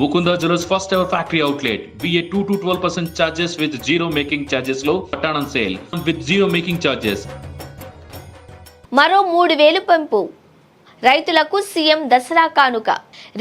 Mukunda jewels first ever factory outlet. VA two to twelve percent charges with zero making ఛార్జెస్లో పట్టణం sale with zero making charges మరో మూడు వేలు పెంపు. రైతులకు CM Dasara కానుక.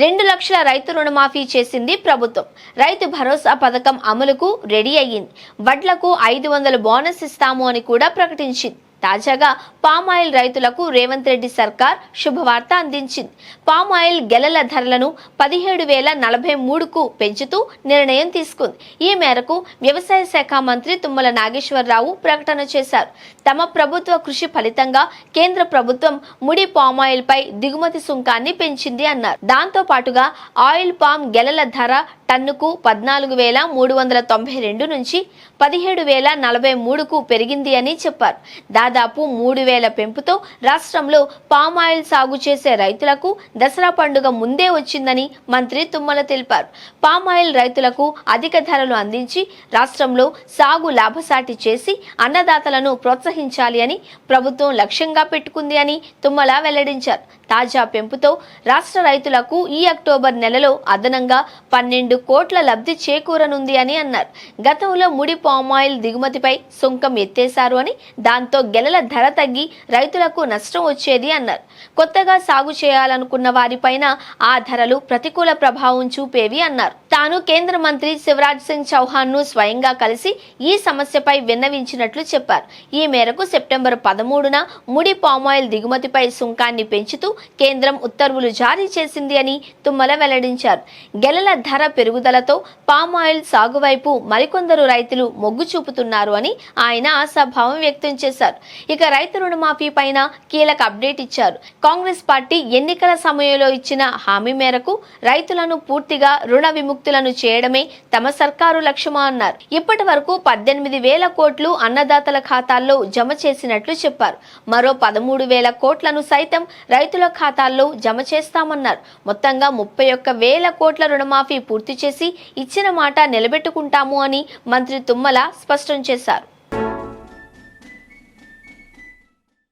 రెండు లక్షల రైతు రుణమాఫీ చేసింది ప్రభుత్వం. రైతు భరోసా పథకం అమలుకు రెడీ అయ్యింది. వడ్లకు ఐదు వందల బోనస్ ఇస్తాము అని కూడా ప్రకటించింది. తాజాగా పామాయిల్ రైతులకు రేవంత్ రెడ్డి సర్కార్ శుభవార్త అందించింది. పామాయిల్ గెలల ధరలను పదిహేడు వేల నలభై మూడుకు పెంచుతూ నిర్ణయం తీసుకుంది. ఈ మేరకు వ్యవసాయ శాఖ మంత్రి తుమ్మల నాగేశ్వరరావు ప్రకటన చేశారు. తమ ప్రభుత్వ కృషి ఫలితంగా కేంద్ర ప్రభుత్వం ముడి పామాయిల్ పై దిగుమతి సుంకాన్ని పెంచింది అన్నారు. దాంతో పాటుగా ఆయిల్ పామ్ గెలల ధర టన్నుకు పద్నాలుగు వేల మూడు వందల తొంభై రెండు నుంచి పదిహేడు వేల నలభై మూడుకు పెరిగింది అని చెప్పారు. దాదాపు మూడు వేల పెంపుతో రాష్ట్రంలో పామాయిల్ సాగు చేసే రైతులకు దసరా పండుగ ముందే వచ్చిందని మంత్రి తుమ్మల తెలిపారు. పామాయిల్ రైతులకు అధిక ధరలు అందించి రాష్ట్రంలో సాగు లాభసాటి చేసి అన్నదాతలను ప్రోత్సహించాలి అని ప్రభుత్వం లక్ష్యంగా పెట్టుకుంది అని తుమ్మల వెల్లడించారు. తాజా పెంపుతో రాష్ట్ర రైతులకు ఈ అక్టోబర్ నెలలో అదనంగా పన్నెండు కోట్ల లబ్ధి చేకూరనుంది అని అన్నారు. గతంలో ముడి పామాయిల్ దిగుమతిపై సుంకం ఎత్తేశారు అని దాంతో గెలల ధర తగ్గి రైతులకు నష్టం వచ్చేది అన్నారు. కొత్తగా సాగు చేయాలనుకున్న వారిపైన ఆ ధరలు ప్రతికూల ప్రభావం చూపేవి అన్నారు. తాను కేంద్ర మంత్రి శివరాజ్ సింగ్ చౌహాన్ను స్వయంగా కలిసి ఈ సమస్యపై విన్నవించినట్లు చెప్పారు. ఈ మేరకు సెప్టెంబర్ పదమూడున ముడి పామాయిల్ దిగుమతిపై సుంకాన్ని పెంచుతూ కేంద్రం ఉత్తర్వులు జారీ చేసింది అని తుమ్మల వెల్లడించారు. గెలల ధర పెరుగుదలతో పామాయిల్ సాగు వైపు మరికొందరు రైతులు మొగ్గు చూపుతున్నారు అని ఆయన ఆశాభావం వ్యక్తం చేశారు. ఇక రైతు రుణమాఫీ పైన కీలక అప్డేట్ ఇచ్చారు. కాంగ్రెస్ పార్టీ ఎన్నికల సమయంలో ఇచ్చిన హామీ మేరకు రైతులను పూర్తిగా రుణ విముక్తులను చేయడమే తమ సర్కారు లక్ష్యమా అన్నారు. ఇప్పటి వరకు పద్దెనిమిది వేల కోట్లు అన్నదాతల ఖాతాల్లో జమ చేసినట్లు చెప్పారు. మరో పదమూడు వేల కోట్లను సైతం రైతుల ఖాతాల్లో జమ చేస్తామన్నారు. మొత్తంగా ముప్పై ఒక్క వేల కోట్ల రుణమాఫీ పూర్తి చేసి ఇచ్చిన మాట నిలబెట్టుకుంటాము అని మంత్రి తుమ్మల స్పష్టం చేశారు.